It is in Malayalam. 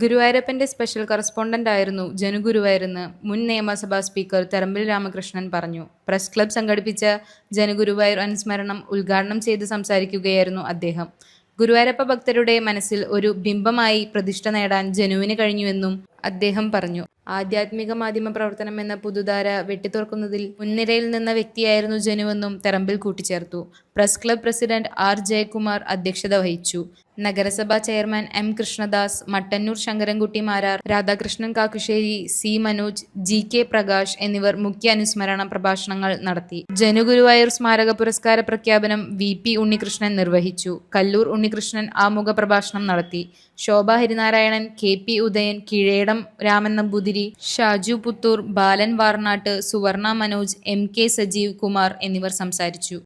ഗുരുവായൂരപ്പന്റെ സ്പെഷ്യൽ കറസ്പോണ്ടന്റ് ആയിരുന്നു ജനുഗുരുവായൂരെന്ന് മുൻ നിയമസഭാ സ്പീക്കർ തെറമ്പിൽ രാമകൃഷ്ണൻ പറഞ്ഞു. പ്രസ് ക്ലബ് സംഘടിപ്പിച്ച ജനുഗുരുവായൂർ അനുസ്മരണം ഉദ്ഘാടനം ചെയ്ത് സംസാരിക്കുകയായിരുന്നു അദ്ദേഹം. ഗുരുവായൂരപ്പ ഭക്തരുടെ മനസ്സിൽ ഒരു ബിംബമായി പ്രതിഷ്ഠ നേടാൻ ജനുവിന് കഴിഞ്ഞുവെന്നും അദ്ദേഹം പറഞ്ഞു. ആധ്യാത്മിക മാധ്യമ പ്രവർത്തനം എന്ന പുതുധാര വെട്ടിത്തുറക്കുന്നതിൽ മുൻനിരയിൽ നിന്ന വ്യക്തിയായിരുന്നു ജനുവെന്നും തെറമ്പിൽ കൂട്ടിച്ചേർത്തു. Press club president R Jayakumar അധ്യക്ഷത വഹിച്ചു. നഗരസഭാ chairman M Krishnadas Mattannur Sankarankutty Marar Radhakrishnan Kakkussery C Manoj G K Prakash എന്നിവർ മുഖ്യ അനുസ്മരണ പ്രഭാഷണങ്ങൾ നടത്തി. ജനുഗുരുവായൂർ സ്മാരക പുരസ്കാര പ്രഖ്യാപനം വി പി ഉണ്ണികൃഷ്ണൻ നിർവഹിച്ചു. കല്ലൂർ ഉണ്ണികൃഷ്ണൻ ആമുഖ പ്രഭാഷണം നടത്തി. Shobha Harinarayanan K P Udayan Keezhedam Raman Namboothiri Shaju Puthur Balan Varnatt Suvarna Manoj M K Sajeev Kumar എന്നിവർ സംസാരിച്ചു.